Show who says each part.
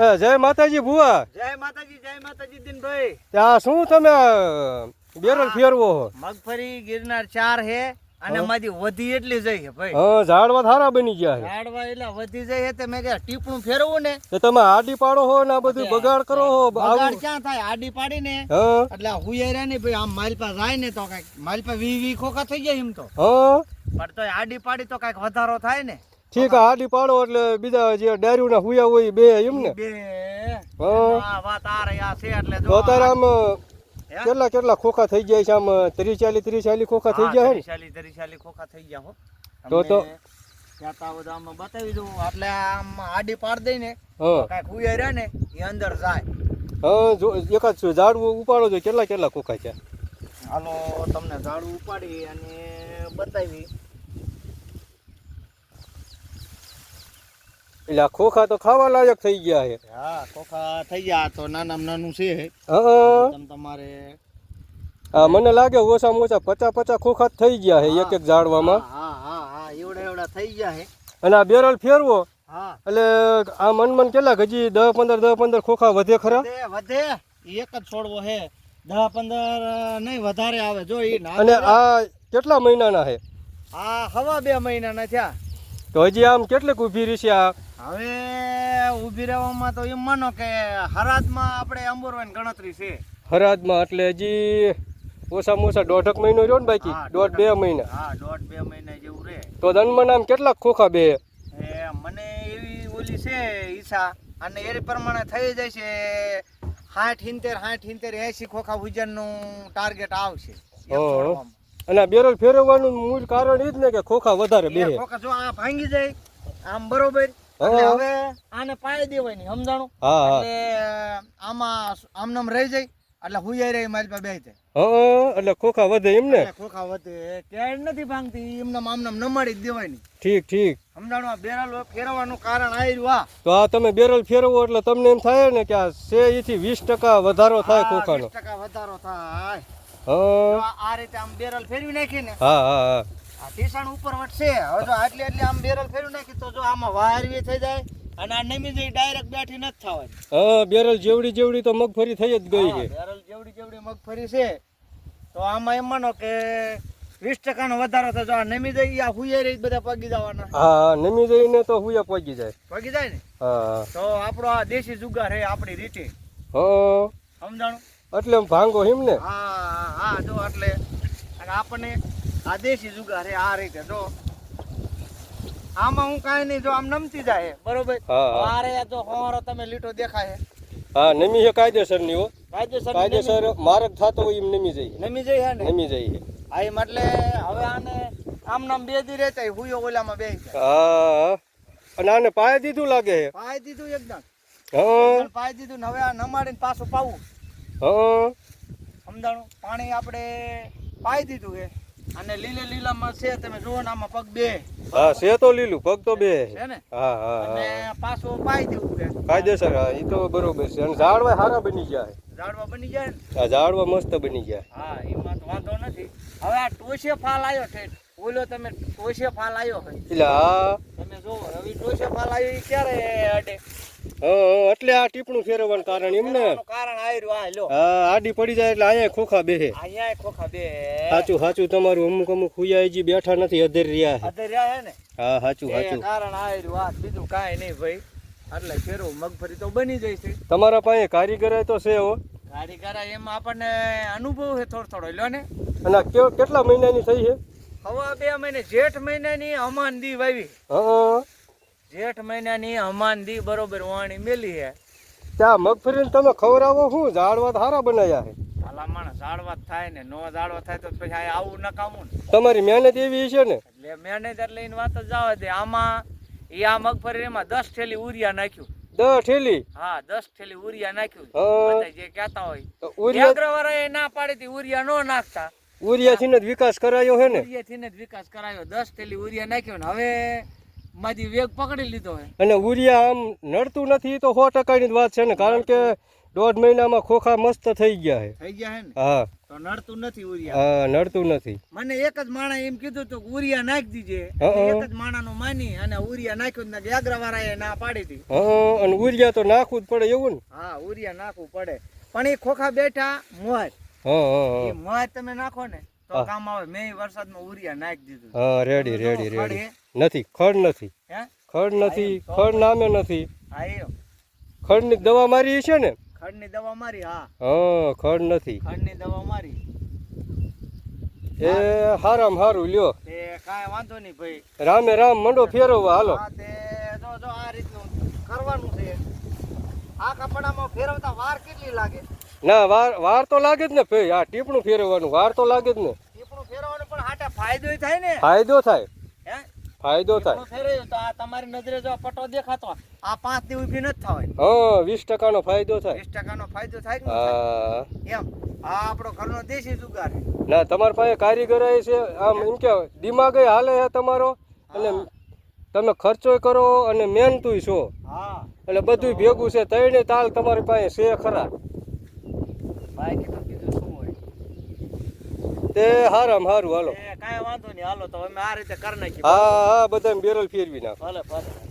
Speaker 1: જય માતાજી ભુવા.
Speaker 2: જય માતાજી જય માતાજી દિનભાઈ.
Speaker 1: ત્યાં શું તમે બેરલ ફેરવો
Speaker 2: મગફળી ગિરનાર ચાર હે અને. મારી વધી એટલી જઈ છે ભાઈ.
Speaker 1: હા ઝાડવા સારા બની ગયા છે
Speaker 2: ઝાડવા એટલે વધી જાય છે તે મેં કે ટીપણું ફેરવું ને.
Speaker 1: તો તમે આડી પાડો હો ને આ બધું બગાડ કરો હો
Speaker 2: બગાડ ક્યાં થાય? આડી પાડી ને.
Speaker 1: હા.
Speaker 2: એટલે હુયરા ને ભાઈ આમ મારી પાસે જાય ને તો કંઈક મારી પાસે વી વી ખોખા થઈ જાય એમ તો.
Speaker 1: હા.
Speaker 2: પણ તો આડી પાડી તો કંઈક વધારો થાય ને.
Speaker 1: ઠીક આડી પાડો એટલે બીજા જે ડાયરું ના હુયા હોય બે એમ ને.
Speaker 2: બે.
Speaker 1: હા.
Speaker 2: વાત આ રહી આ છે એટલે
Speaker 1: અત્યારે આમ
Speaker 2: હે?
Speaker 1: કેટલા કેટલા ખોખા થઈ જાય છે આમ ત્રીસ ચાલીસ ત્રીસ ચાલીસ ખોખા થઈ ગયા છે ને?
Speaker 2: ત્રીસાલી ત્રીસાલી ખોખા થઈ ગયા હો.
Speaker 1: તો તો-
Speaker 2: બતાવી દઉં. એટલે આમ આડી પાડ દઈ ને
Speaker 1: હા
Speaker 2: કાંઈક હુયે રહે ને એ અંદર જાય.
Speaker 1: હા જો એકાદ ઝાડવું ઉપાડો જો કેટલા કેટલા ખોખા છે?
Speaker 2: હાલો તમને ઝાડવું ઉપાડી અને બતાવી.
Speaker 1: એટલે ખોખા તો ખાવા લાયક થઈ ગયા છે.
Speaker 2: હા ખોખા થઈ ગયા. તો નાનામાં નાનું છે.
Speaker 1: હા.
Speaker 2: તમારે
Speaker 1: હા મને લાગે ઓછામાં ઓછા પચાસ પચાસ ખોખા થઈ ગયા છે એક એક ઝાડવામાં.
Speaker 2: હા હા હા એવડા એવડા થઈ ગયા છે.
Speaker 1: અને આ બેરલ ફેરવો.
Speaker 2: હા.
Speaker 1: એટલે આ મન મન કેટલા હજી દસ પંદર દસ પંદર ખોખા વધે ખરા?
Speaker 2: વધે એક જ છોડવો છે. દસ પંદર નહીં વધારે આવે. જો
Speaker 1: અને આ કેટલા મહિનાના છે?
Speaker 2: આ હવા બે મહિનાના થયા.
Speaker 1: તો હજી આમ કેટલીક ઊભી રહી છે આ?
Speaker 2: હવે ઊભી રહેવામાં તો એમ માનો કે હરાદમાં આપણે અંબોરવાની ગણતરી છે.
Speaker 1: હરાદમાં એટલે હજી ઓછામાં ઓછા દોઢક મહિનો રહ્યો ને બાકી. દોઢ બે મહિના.
Speaker 2: હા દોઢ બે મહિના જેવું રહે.
Speaker 1: તો દનમાં આમ કેટલાક ખોખા બે?
Speaker 2: મને એવી ઓલી છે ઈચ્છા અને એ પ્રમાણે થઈ જાય છે સાઠ ઇંતેર સાઠ ઇંતેર એસી ખોખા ભુજનનું ટાર્ગેટ આવશે.
Speaker 1: અને બેરલ ફેરવવાનું મૂળ કારણ એ જ ને કે ખોખા વધારે બે
Speaker 2: ખોખા જો આ ભાંગી જાય આમ બરોબર. હવે આને પાય દેવાની સમજાણું?
Speaker 1: હા હા.
Speaker 2: એટલે આમાં આમનામ રહી જાય એટલે હુયાઈ રહી મારી પાસે બે
Speaker 1: હા એટલે ખોખા વધે એમ ને?
Speaker 2: ખોખા વધે ક્યાંય નથી ભાંગતી એમનામ આમનામ નમાડી જ નહીં
Speaker 1: ઠીક ઠીક.
Speaker 2: સમજાણું? આ બેરલ ફેરવવાનું કારણ આવ્યું આ
Speaker 1: તો આ તમે બેરલ ફેરવો એટલે તમને એમ થાય ને કે આ સે થી વીસ ટકા વધારો થાય ખોખાનો.
Speaker 2: 20% વધારો થાય. આ રીતે આમ બેરલ ફેરવી નાખી ને
Speaker 1: હા હા હા.
Speaker 2: આ ટીસણ ઉપર વટશે. હવે જો આટલી આટલી આમ બેરલ ફેરવી નાખી તો જો આમાં વાયરવી થઈ જાય અને આ નમી જઈ ડાયરેક્ટ બેઠી નથી થવાની.
Speaker 1: હા બેરલ જેવડી જેવડી તો મગફળી થઈ જ ગઈ છે.
Speaker 2: બેરલ જેવડી જેવડી મગફળી છે. તો આમાં એમ માનો કે વીસ ટકાનો વધારો થાય. જો આ નમી જઈ આ હુયે રહી બધા પગી જવાના.
Speaker 1: હા નમી જઈને તો હુયે પગી જાય.
Speaker 2: પગી જાય ને?
Speaker 1: હા.
Speaker 2: તો આપણો આ દેશી જુગાર હે આપણી રીતે
Speaker 1: હા.
Speaker 2: સમજાણું?
Speaker 1: એટલે ભાંગો એમ ને?
Speaker 2: હા હા, જો એટલે. આપણને આ દેશી જુગાર હે આ રીતે. જો આમાં હું કાંઈ નહીં જો આમ નમતી જાય બરોબર?
Speaker 1: હા, હા.
Speaker 2: આ રે તો હોરો તમે લીટો દેખાય હે.
Speaker 1: હા નમી છે કાયદેસરની હો.
Speaker 2: કાયદેસર
Speaker 1: કાયદેસર માર્ગ થતો હોય એમ નમી જાય.
Speaker 2: નમી જાય હે ને?
Speaker 1: નમી જાય
Speaker 2: આ એમ એટલે હવે આને આમ નામ બે દી રહેતા હુયો ઓલામાં બે
Speaker 1: હા હા. અને આને પાય દીધું લાગે હે?
Speaker 2: પાય દીધું એકદમ.
Speaker 1: હા.
Speaker 2: પાઈ દીધું ને હવે આ નમાડીને પાછું પાવું.
Speaker 1: હા.
Speaker 2: સમજાણું? પાણી આપણે પાઈ દીધું છે અને લીલે લીલામાં છે તમે જુઓ ને આમાં પગ બે.
Speaker 1: હા છે તો લીલું પગ તો બે.
Speaker 2: છે ને?
Speaker 1: હા હા
Speaker 2: અને પાછો પાઈ દેવું છે.
Speaker 1: કાયદેસર હા એ તો બરોબર છે. અને ઝાડવા સારા બની જાય.
Speaker 2: ઝાડવા બની જાય ને?
Speaker 1: ઝાડવા મસ્ત બની જાય.
Speaker 2: હા એમાં તો વાંધો નથી. હવે આ ટોશે ફાલ આવ્યો ઠેઠ બોલો તમે ટોશે ફાલ આવ્યો
Speaker 1: એટલે હા
Speaker 2: તમે જો હવે ટોશે ફાલ આવ્યો એ ક્યારે અડે?
Speaker 1: હા, એટલે આ ટીપણું ફેરવવાનું કારણ એમ ને.
Speaker 2: એનું કારણ આયરું આ લો
Speaker 1: હા આડી પડી જાય એટલે અહીંયા ખોખા બેહે.
Speaker 2: અહીંયા ખોખા બે
Speaker 1: સાચું સાચું તમારું અમુક અમુક હુયાજી બેઠા નથી અધેર રહ્યા છે
Speaker 2: અધર રહ્યા હે ને?
Speaker 1: હા સાચું સાચું
Speaker 2: કારણ આયરું આ બીજું કાંઈ નહીં ભાઈ. એટલે ફેરવું મગફળી તો બની જાય છે.
Speaker 1: તમારા પાસે કારીગર તો છે હો.
Speaker 2: કારીગર એમ આપણને અનુભવ છે થોડો થોડો લ્યો ને.
Speaker 1: અને કેટલા મહિનાની થઈ છે
Speaker 2: હવા બે મહિને જેઠ મહિનાની હમાન દી વાવી. જેઠ મહિનાની હમાન દી બરોબર વાણી મેલી હે.
Speaker 1: ત્યાં મગફળી તમે ખવડાવો શું? ઝાડવા સારા બનાવ્યા છે
Speaker 2: ઝાડવા થાય ને નો ઝાડવા થાય તો પછી આવું નકામું ને.
Speaker 1: તમારી મહેનત એવી છે ને?
Speaker 2: એટલે લઈને વાત જ આવે દે. આમાં એ આ મગફળી એમાં દસ ઠેલી ઉરિયા નાખ્યું.
Speaker 1: દસ ઠેલી
Speaker 2: હા દસ ઠેલી ઉરિયા નાખ્યું. બધા જે કહેતા હોય.
Speaker 1: ઉરિયા
Speaker 2: ના પાડી ઉરિયા નો નાખતા.
Speaker 1: ઉરિયાથી જ વિકાસ કરાયો છે ને?
Speaker 2: ઉરિયાથી જ વિકાસ કરાયો. દસ થેલી ઉરિયા નાખ્યો ને હવે માજી વેગ પકડી લીધો હે.
Speaker 1: અને ઉરિયા આમ નડતું નથી તો સો ટકાની વાત છે ને કારણ કે દોઢ મહિનામાં ખોખા મસ્ત થઈ ગયા છે
Speaker 2: થઈ ગયા હે ને?
Speaker 1: હા.
Speaker 2: તો નડતું નથી ઉરિયા.
Speaker 1: હા નડતું નથી.
Speaker 2: મને એક જ માણા એમ કીધું તો ઉરિયા નાખી દીજે.
Speaker 1: હા, હા.
Speaker 2: એક જ માણાનું માની અને ઉરિયા નાખ્યું ને યાગ્રાવાળાએ ના પાડી હતી.
Speaker 1: હા અને ઉરિયા તો નાખવું જ પડે એવું ને?
Speaker 2: હા ઉરિયા નાખવું પડે. પણ એ ખોખા બેઠા મોજ
Speaker 1: હા હા
Speaker 2: તમે નાખો ને તો કામ આવે. મેં વરસાદમાં ઉરિયા નાખી દીધું.
Speaker 1: હા રેડી રેડી રેડી. નથી ખડ નથી.
Speaker 2: હે?
Speaker 1: ખડ નથી ખડ નામે નથી. ખડની દવા મારી છે ને?
Speaker 2: ખડની દવા મારી હા.
Speaker 1: હા ખડ નથી.
Speaker 2: ખડની દવા મારી.
Speaker 1: એ હારામ હારું લ્યો.
Speaker 2: એ કાંઈ વાંધો નહીં ભાઈ.
Speaker 1: રામે રામ મંડો ફેરવવા હાલો.
Speaker 2: તે જો જો આ રીતનું કરવાનું છે. આ કપડામાં ફેરવતા વાર કેટલી લાગે?
Speaker 1: ના વાર વાર તો લાગે જ ને ભાઈ. આ ટીપણું ફેરવવાનું વાર તો લાગે જ ને.
Speaker 2: ટીપણું ફેરવવાનું પણ હાટા ફાયદો થાય ને?
Speaker 1: ફાયદો થાય.
Speaker 2: હે?
Speaker 1: ફાયદો થાય.
Speaker 2: ફેરવ્યું તો આ તમારી નજરે જો પટો દેખાતો આ પાંચ દી ઊભી નથી થવાય.
Speaker 1: હા વીસ ટકાનો ફાયદો થાય.
Speaker 2: વીસ ટકાનો ફાયદો થાય ન
Speaker 1: હા.
Speaker 2: એમ આ આપણો ઘરનો દેશી જુગાર.
Speaker 1: ના તમારી પાસે કારીગર છે આમ એમ કે દિમાગ હાલે છે તમારો અને તમે ખર્ચો કરો અને મહેનતુંય છો.
Speaker 2: હા.
Speaker 1: એટલે બધું ભેગું છે તઈને તાલ તમારી પાસે છે ખરા
Speaker 2: ભાઈ કીધું કીધું શું હોય
Speaker 1: તે હારામ હારું હાલો.
Speaker 2: એ કાંઈ વાંધો નહીં હાલો તો અમે આ રીતે કરી નાખીએ.
Speaker 1: હા હા બધા બેરલ ફેરવી નાખો.
Speaker 2: ભલે ભલે.